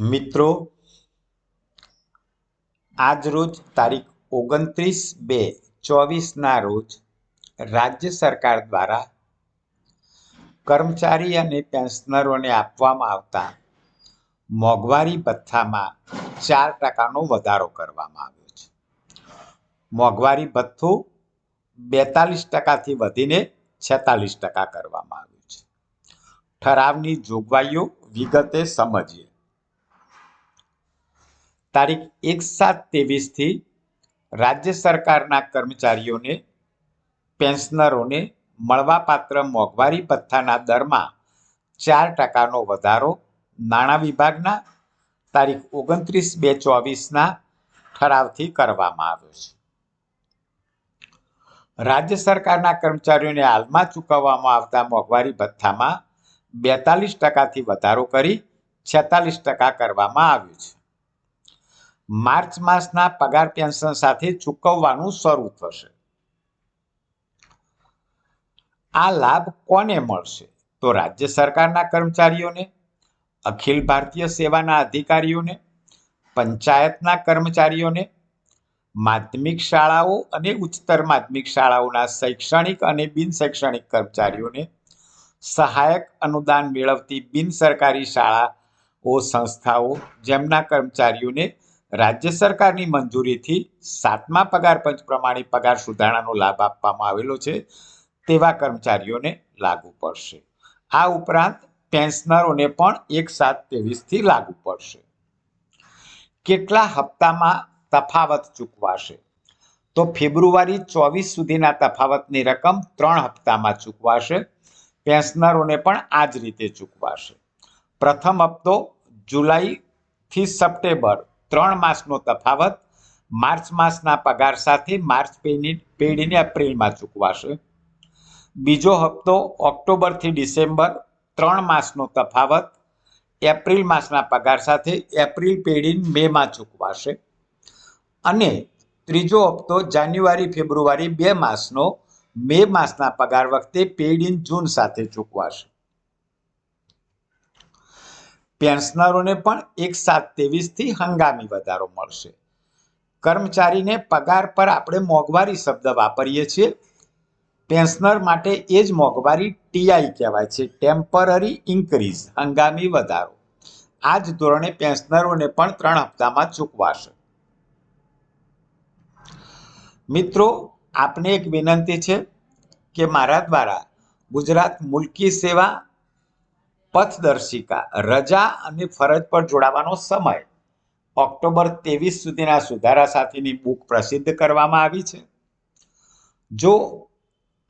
મિત્રો, આજરોજ તારીખ ઓગણત્રીસ બે ચોવીસના રોજ રાજ્ય સરકાર દ્વારા કર્મચારી અને પેન્શનરોને આપવામાં આવતા મોંઘવારી ભથ્થામાં ચાર ટકાનો વધારો કરવામાં આવ્યો છે. મોંઘવારી ભથ્થું બેતાલીસ ટકાથી વધીને છેતાલીસ ટકા કરવામાં આવ્યું છે. ઠરાવની જોગવાઈઓ વિગતે સમજીએ. તારીખ એક સાત ત્રેવીસથી રાજ્ય સરકારના કર્મચારીઓને, પેન્શનરોને મળવાપાત્ર મોંઘવારી ભથ્થાના દરમાં ચાર ટકાનો વધારો નાણાં વિભાગના તારીખ ઓગણત્રીસ બે ચોવીસના ઠરાવથી કરવામાં આવ્યો છે. રાજ્ય સરકારના કર્મચારીઓને હાલમાં ચૂકવવામાં આવતા મોંઘવારી ભથ્થામાં બેતાલીસ ટકાથી વધારો કરી છેતાલીસ ટકા કરવામાં આવ્યું છે. માર્ચ માસના પગાર પેન્શન સાથે ચૂકવવાનું શરૂ થશે. આ લાભ કોને મળશે? તો રાજ્ય સરકારના કર્મચારીઓને, અખિલ ભારતીય સેવાના અધિકારીઓને, પંચાયતના કર્મચારીઓને, માધ્યમિક શાળાઓ અને ઉચ્ચતર માધ્યમિક શાળાઓના શૈક્ષણિક અને બિન શૈક્ષણિક કર્મચારીઓને સહાયક અનુદાન મેળવતી બિન સરકારી શાળાઓ સંસ્થાઓ જેમના કર્મચારીઓને રાજ્ય સરકારની મંજૂરીથી સાતમા પગાર પંચ પ્રમાણે પગાર સુધારણાનો લાભ આપવામાં આવેલો છે. તેવા કર્મચારીઓને લાગુ પડશે. આ ઉપરાંત પેન્શનરોને પણ એક સાત ત્રેવીસથી લાગુ પડશે. કેટલા હપ્તામાં તફાવત ચૂકવાશે? તો ફેબ્રુઆરી ચોવીસ સુધીના તફાવતની રકમ ત્રણ હપ્તામાં ચૂકવાશે. પેન્શનરોને પણ આ જ રીતે ચૂકવાશે. પ્રથમ હપ્તો જુલાઈથી સપ્ટેમ્બર ત્રણ માસનો તફાવત માર્ચ માસના પગાર સાથે માર્ચ પેની પેઢીને એપ્રિલમાં ચૂકવાશે. બીજો હપ્તો ઓક્ટોબરથી ડિસેમ્બર, ત્રણ માસનો તફાવત એપ્રિલ માસના પગાર સાથે એપ્રિલ પેઢી મેમાં ચૂકવાશે. અને ત્રીજો હપ્તો જાન્યુઆરી, ફેબ્રુઆરી બે માસનો મે માસના પગાર વખતે પેડ ઇન જૂન સાથે ચૂકવાશે. પેન્શનરોને પણ એક સાત ત્રેવીસથી હંગામી વધારો મળશે. કર્મચારીને પગાર પર આપણે મોંઘવારી શબ્દ વાપરીએ છીએ. પેન્શનર માટે એ જ મોંઘવારી ટીઆઈ કહેવાય છે, ટેમ્પરરી ઇન્ક્રીઝ, હંગામી વધારો. આ જ ધોરણે પેન્શનરોને પણ ત્રણ હપ્તામાં ચૂકવાશે. મિત્રો, આપને એક વિનંતી છે કે મારા દ્વારા ગુજરાત મુલકી સેવા પથદર્શિકા, રજા અને ફરજ પર જોડાવાનો સમય. ઓક્ટોબર ત્રેવીસ સુધીના સુધારા સાથેની બુક પ્રસિદ્ધ કરવામાં આવી છે. જો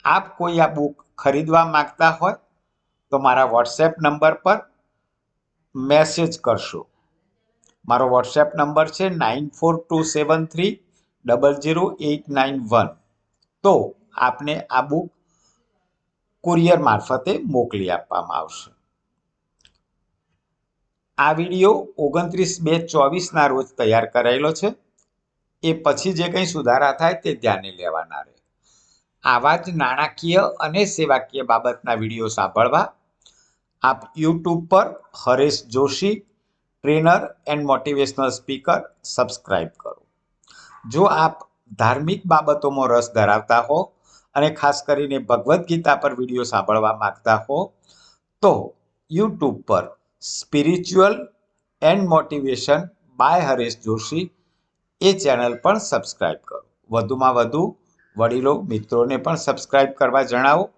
આપ કોઈ આ બુક ખરીદવા માંગતા હોય, તો મારા વોટ્સએપ નંબર પર મેસેજ કરશો. મારો વોટ્સએપ નંબર છે nine four two seven three double zero eight nine one. તો આપને આ બુક કુરિયર મારફતે મોકલી આપવામાં આવશે. આ વીડિયો ઓગણત્રીસ બે ચોવીસના રોજ તૈયાર કરાયેલો છે. એ પછી જે કંઈ સુધારા થાય તે ધ્યાને લેવાના રહે. આવા જ નાણાકીય અને સેવાકીય બાબતના વીડિયો સાંભળવા આપ યુટ્યુબ પર Haresh Joshi, trainer and motivational speaker subscribe કરો. જો આપ ધાર્મિક બાબતોમાં રસ ધરાવતા હો અને ખાસ કરીને ભગવદ્ ગીતા પર વીડિયો સાંભળવા માંગતા હો તો યુટ્યુબ પર spiritual and motivation by Haresh Joshi A channel પણ સબસ્ક્રાઈબ કરો. વધુમાં વધુ વડીલો મિત્રોને પણ સબસ્ક્રાઈબ કરવા જણાવો.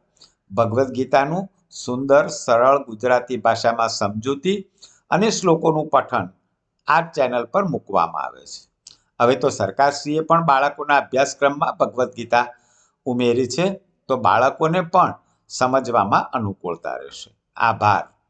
ભગવદ્ ગીતાનું સુંદર, સરળ ગુજરાતી ભાષામાં સમજૂતી અને શ્લોકોનું પઠન આ ચેનલ પર મૂકવામાં આવે છે. હવે તો સરકારશ્રીએ પણ બાળકોના અભ્યાસક્રમમાં ભગવદ્ ગીતા ઉમેરી છે. તો બાળકોને પણ સમજવામાં અનુકૂળતા રહેશે. આભાર.